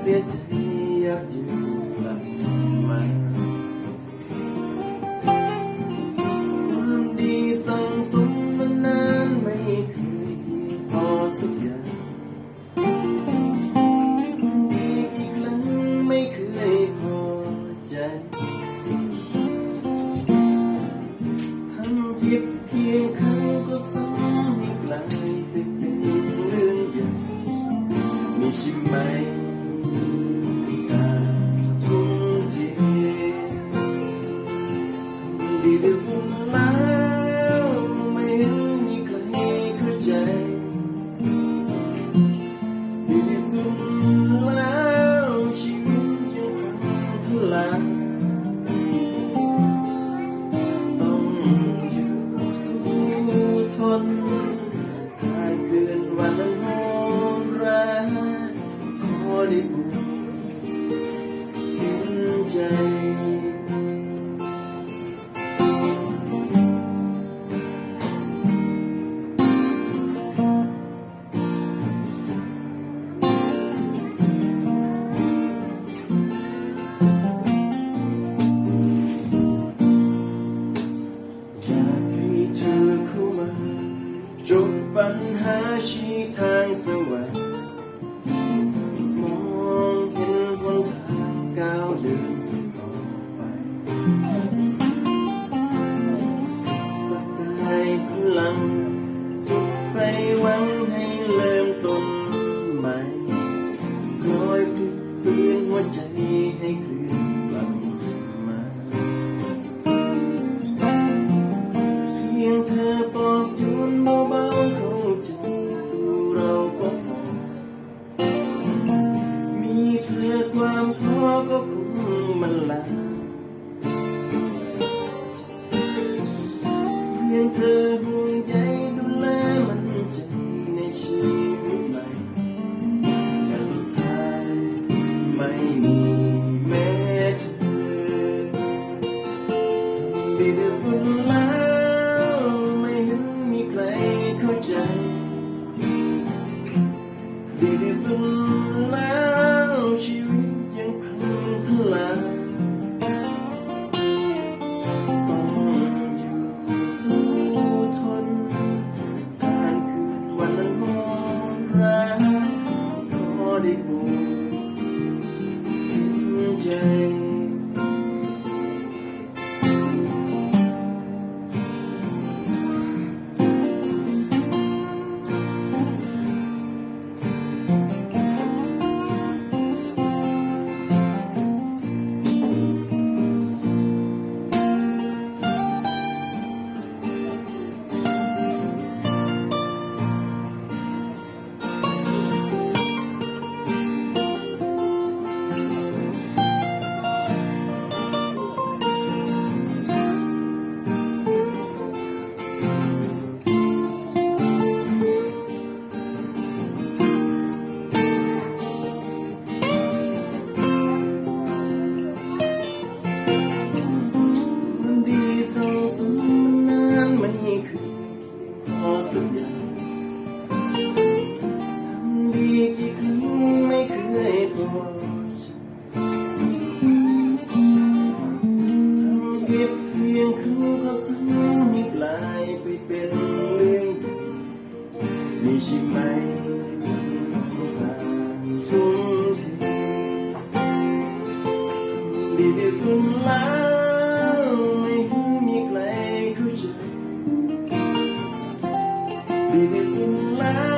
เสียทียับอยู่หลังมันความดีส่งสมมานานไม่เคยเพียงพอสักอย่างดีอีกครั้งไม่เคยพอใจทำผิดเพียงครั้ง lip in day. Hãy subscribe cho kênh Ghiền Mì Gõ เธอห่วงใยดูแลมันจะดีในชีวิตใหม่แต่สุดท้ายไม่มีแม้เธอมีแต่สุดแล้วไม่เห็นมีใครเข้าใจดีที่สุด It is in love.